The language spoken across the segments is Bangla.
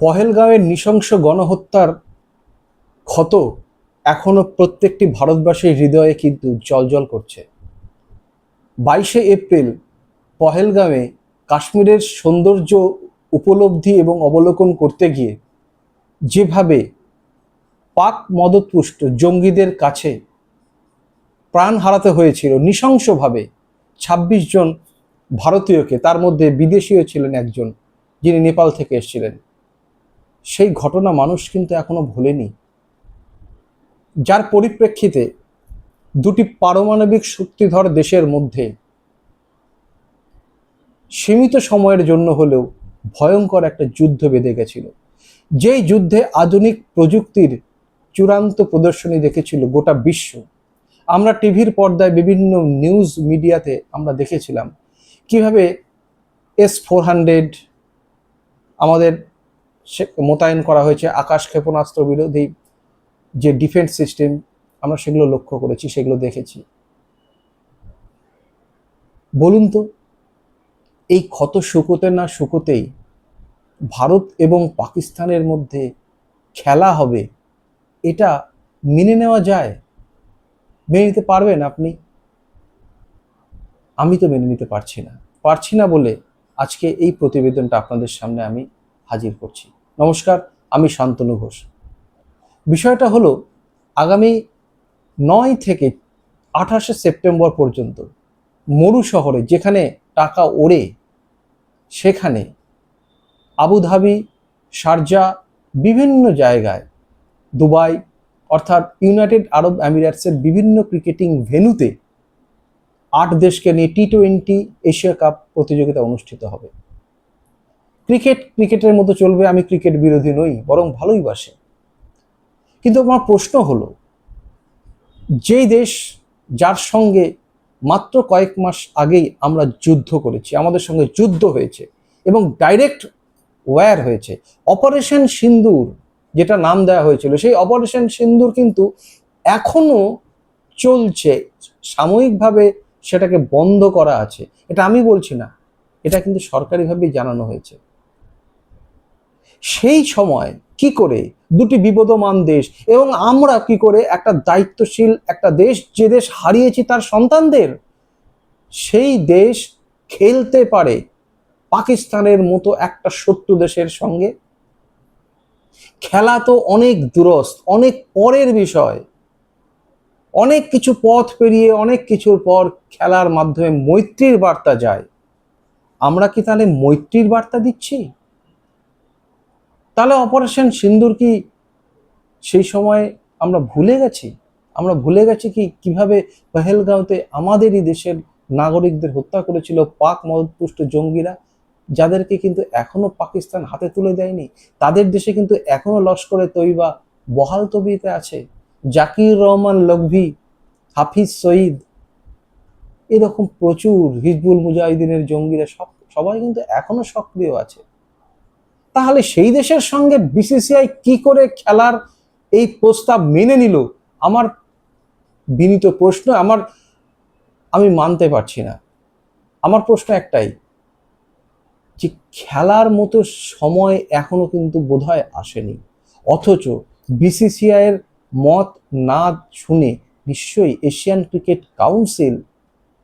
পহেলগাঁওয়ের নৃশংস গণহত্যার ক্ষত এখনও প্রত্যেকটি ভারতবাসীর হৃদয়ে কিন্তু জলজল করছে। বাইশে এপ্রিল পহেলগাঁওয়ে কাশ্মীরের সৌন্দর্য উপলব্ধি এবং অবলোকন করতে গিয়ে যেভাবে পাক মদতপুষ্ট জঙ্গিদের কাছে প্রাণ হারাতে হয়েছিল, নৃশংসভাবে ছাব্বিশ জন ভারতীয়কে, তার মধ্যে বিদেশীয় ছিলেন একজন, যিনি নেপাল থেকে এসেছিলেন। সেই ঘটনা মানুষ কিন্তু এখনও ভোলেনি। যার পরিপ্রেক্ষিতে দুটি পারমাণবিক শক্তিধর দেশের মধ্যে সীমিত সময়ের জন্য হলেও ভয়ঙ্কর একটা যুদ্ধ বেঁধে গেছিল। যেই যুদ্ধে আধুনিক প্রযুক্তির চূড়ান্ত প্রদর্শনী দেখেছিল গোটা বিশ্ব। আমরা টিভির পর্দায় বিভিন্ন নিউজ মিডিয়াতে আমরা দেখেছিলাম কীভাবে এস ফোর হান্ড্রেড আমাদের মোতায়েন করা হয়েছে আকাশ ক্ষেপণাস্ত্র বিরোধী যে ডিফেন্স সিস্টেম, আমরা সেগুলো লক্ষ্য করেছি, সেগুলো দেখেছি। বলুন তো, এই ক্ষত শুকোতে না শুকোতেই ভারত এবং পাকিস্তানের মধ্যে খেলা হবে, এটা মেনে নেওয়া যায়? মেনে নিতে পারবেন আপনি? আমি তো মেনে নিতে পারছি না। পারছি না বলে আজকে এই প্রতিবেদনটা আপনাদের সামনে আমি হাজির করছি। নমস্কার, আমি শান্তনু ঘোষ। বিষয়টা হলো, আগামী নয় থেকে আঠাশে সেপ্টেম্বর পর্যন্ত মরু শহরে যেখানে টাকা ওড়ে, সেখানে আবুধাবি, শারজা বিভিন্ন জায়গায় দুবাই অর্থাৎ ইউনাইটেড আরব আমিরাটসের বিভিন্ন ক্রিকেটিং ভেন্যুতে আট দেশকে নিয়ে টি টোয়েন্টি এশিয়া কাপ প্রতিযোগিতা অনুষ্ঠিত হবে। ক্রিকেট, ক্রিকেটের মতো চলবে, আমি ক্রিকেট বিরোধী নই, বরং ভালোই বাসে। কিন্তু আমার প্রশ্ন হলো, যেই দেশ যার সঙ্গে মাত্র কয়েক মাস আগেই আমরা যুদ্ধ করেছি, আমাদের সঙ্গে যুদ্ধ হয়েছে এবং ডাইরেক্ট ওয়্যার হয়েছে অপারেশন সিন্দুর যেটা নাম দেওয়া হয়েছিল, সেই অপারেশন সিন্দুর কিন্তু এখনও চলছে, সাময়িকভাবে সেটাকে বন্ধ করা আছে। এটা আমি বলছি না, এটা কিন্তু সরকারিভাবেই জানানো হয়েছে। সেই সময় কি করে দুটি বিবদমান দেশ এবং আমরা কি করে একটা দায়িত্বশীল একটা দেশ, যে দেশ হারিয়েছি তার সন্তানদের, সেই দেশ খেলতে পারে পাকিস্তানের মতো একটা শত্রু দেশের সঙ্গে? খেলা তো অনেক দূরস্থ অনেক পরের বিষয়। অনেক কিছু পথ পেরিয়ে অনেক কিছুর পর খেলার মাধ্যমে মৈত্রীর বার্তা যায়। আমরা কি তাহলে মৈত্রীর বার্তা দিচ্ছি? তাহলে অপারেশন সিন্দুর কি সেই সময় আমরা ভুলে গেছি? আমরা ভুলে গেছি কি কীভাবে পহেলগাঁওতে আমাদেরই দেশের নাগরিকদের হত্যা করেছিল পাক মদতপুষ্ট জঙ্গিরা, যাদেরকে কিন্তু এখনও পাকিস্তান হাতে তুলে দেয়নি? তাদের দেশে কিন্তু এখনও লস্করে তৈবা বহাল তবিতে আছে। জাকির রহমান লঘভি, হাফিজ সঈদ, এরকম প্রচুর হিজবুল মুজাহিদিনের জঙ্গিরা সব, সবাই কিন্তু এখনও সক্রিয় আছে। তাহলে সেই দেশের সঙ্গে বিসিসিআই কি করে খেলার এই প্রস্তাব মেনে নিল? আমার বিনীত প্রশ্ন, আমার, আমি মানতে পারছি না। আমার প্রশ্ন একটাই, যে খেলার মতো সময় এখনও কিন্তু বোধহয় আসেনি। অথচ বিসিসিআই এর মত না শুনে নিশ্চয়ই এশিয়ান ক্রিকেট কাউন্সিল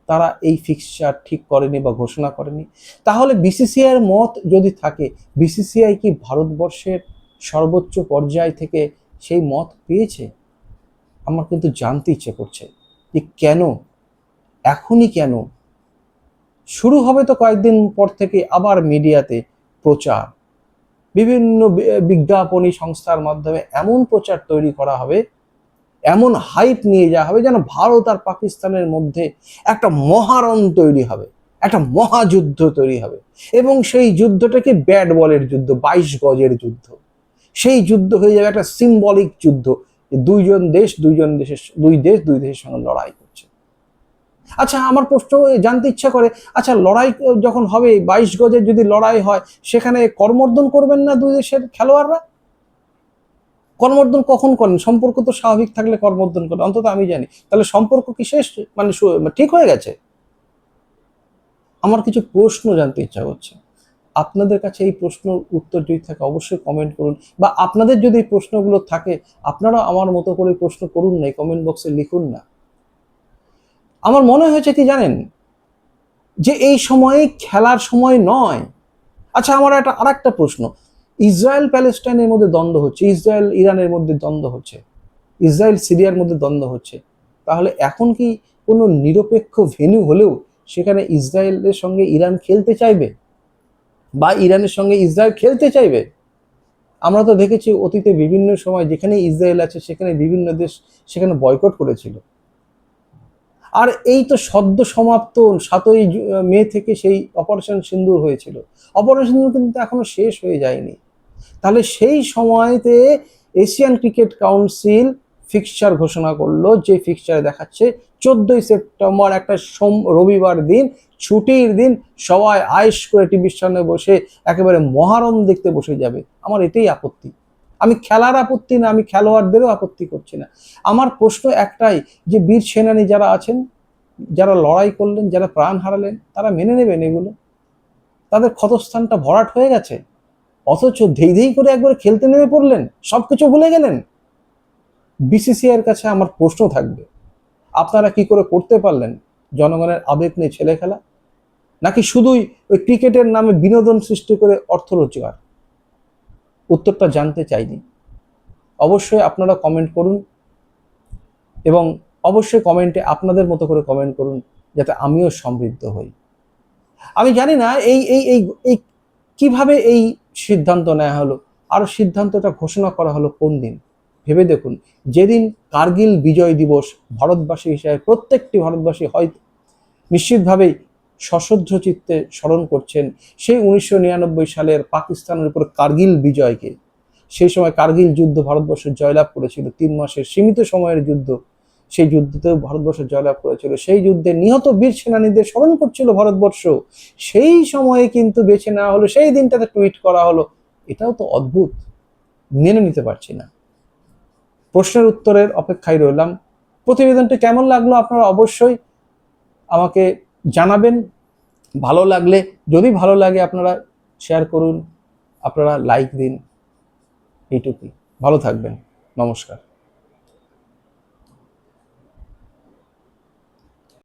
তারা এই ফিক্সচার ঠিক করেনি বা ঘোষণা করেনি। তাহলে বিসিসিআই এর মত যদি থাকে বিসিসিআই কি ভারতবর্ষের সর্বোচ্চ পর্যায় থেকে সেই মত পেয়েছে? আমার কিন্তু জানতে ইচ্ছে করছে যে কেন, এখনই কেন? শুরু হবে তো কয়েকদিন পর থেকে আবার মিডিয়াতে প্রচার। বিভিন্ন বিজ্ঞাপনী সংস্থার মাধ্যমে এমন প্রচার তৈরি করা হবে এমন হাইপ নিয়ে যাওয়া হবে যেন ভারত আর পাকিস্তানের মধ্যে একটা মহারণ তৈরি হবে, একটা মহাযুদ্ধ তৈরি হবে। এবং সেই যুদ্ধটাকে ব্যাট বলের যুদ্ধ, বাইশ গজের যুদ্ধ। সেই যুদ্ধ হয়ে যাবে একটা সিম্বলিক যুদ্ধ দুইজন দেশ, দুইজন দেশের দুই দেশ, দুই দেশের সঙ্গে লড়াই করছে। আচ্ছা আমার প্রশ্ন জানতে ইচ্ছা করে আচ্ছা লড়াই যখন হবে, বাইশ গজের যদি লড়াই হয়, সেখানে কর্মর্দন করবেন না দুই দেশের খেলোয়াড়রা? কর্মর্দন কখন করেন? সম্পর্ক তো স্বাভাবিক থাকলে কর্মর্দন করেন অন্তত আমি জানি। তাহলে সম্পর্ক কি শেষ? মানে ঠিক হয়ে গেছে? আমার কিছু প্রশ্ন জানতে ইচ্ছা করছে। আপনাদের কাছে এই প্রশ্ন উত্তর যদি থাকে, অবশ্যই কমেন্ট করুন। বা আপনাদের যদি এই প্রশ্নগুলো থাকে আপনারা আমার মতো করে প্রশ্ন করুন না কমেন্ট বক্সে লিখুন না। আমার মনে হয়েছে কি জানেন? যে এই সময়ে খেলার সময় নয়। আচ্ছা আমার একটা আর একটা প্রশ্ন। ইসরায়েল প্যালেস্টাইনের মধ্যে দ্বন্দ্ব হচ্ছে, ইসরায়েল ইরানের মধ্যে দ্বন্দ্ব হচ্ছে, ইসরায়েল সিরিয়ার মধ্যে দ্বন্দ্ব হচ্ছে। তাহলে এখন কি কোনো নিরপেক্ষ ভেন্যু হলেও সেখানে ইসরায়েলের সঙ্গে ইরান খেলতে চাইবে? বা ইরানের সঙ্গে ইসরায়েল খেলতে চাইবে? আমরা তো দেখেছি অতীতে বিভিন্ন সময় যেখানে ইসরায়েল আছে, সেখানে বিভিন্ন দেশ সেখানে বয়কট করেছিল। আর এই তো সদ্য সমাপ্ত সাতই মে থেকে সেই অপারেশন সিন্দুর হয়েছিল। অপারেশন সিন্দুর কিন্তু এখনও শেষ হয়ে যায়নি। তাহলে সেই সময়তে এশিয়ান ক্রিকেট কাউন্সিল ফিক্সচার ঘোষণা করল, যে ফিক্সচার দেখাচ্ছে চোদ্দই সেপ্টেম্বর একটা সোম, রবিবার দিন, ছুটির দিন সবাই আয়েস করে টিভির সামনে বসে একেবারে মহারম দেখতে বসে যাবে। আমার এটাই আপত্তি। আমি খেলার আপত্তি না, আমি খেলোয়াড়দেরও আপত্তি করছি না। আমার প্রশ্ন একটাই, যে বীর সেনানী যারা আছেন, যারা লড়াই করলেন, যারা প্রাণ হারালেন, তারা মেনে নেবেন এগুলো? তাদের ক্ষতস্থানটা ভরাট হয়ে গেছে? অথচ ধেই ধেই করে একবার খেলতে নেমে পড়লেন, সবকিছু ভুলে গেলেন? বিসিসিআইয়ের কাছে আমার প্রশ্ন থাকবে, আপনারা কি করে করতে পারলেন জনগণের আবেগ নিয়ে ছেলে খেলা? নাকি শুধুই ওই ক্রিকেটের নামে বিনোদন সৃষ্টি করে অর্থ রোজগার? উত্তরটা জানতে চাইনি। অবশ্যই আপনারা কমেন্ট করুন এবং অবশ্যই কমেন্টে আপনাদের মতো করে কমেন্ট করুন, যাতে আমিও সমৃদ্ধ হই। আমি জানি না এই এই এই কীভাবে এই সিদ্ধান্ত নেওয়া হলো? আর সিদ্ধান্তটা ঘোষণা করা হলো কোন দিন? ভেবে দেখুন, যেদিন কার্গিল বিজয় দিবস ভারতবাসী হিসাবে প্রত্যেকটি ভারতবাসী হয়, নিশ্চিতভাবেই সশ্রদ্ধ চিত্তে স্মরণ করছেন সেই উনিশশো নিরানব্বই সালের পাকিস্তানের উপর কার্গিল বিজয়কে। সেই সময় কার্গিল যুদ্ধ ভারতবর্ষ জয়লাভ করেছিল। তিন মাসের সীমিত সময়ের যুদ্ধ সেই যুদ্ধতেও ভারতবর্ষ জয়লাভ করেছিল। সেই যুদ্ধে নিহত বীর সেনানীদের স্মরণ করছিল ভারতবর্ষ। সেই সময়ে কিন্তু বেছে নেওয়া হলো, সেই দিনটাতে টুইট করা হলো। এটাও তো অদ্ভুত। মেনে নিতে পারছি না। প্রশ্নের উত্তরের অপেক্ষায় রইলাম। প্রতিবেদনটি কেমন লাগল আপনারা অবশ্যই আমাকে জানাবেন। ভালো লাগলে, যদি ভালো লাগে আপনারা শেয়ার করুন, আপনারা লাইক দিন। এইটুকুই। ভালো থাকবেন। নমস্কার।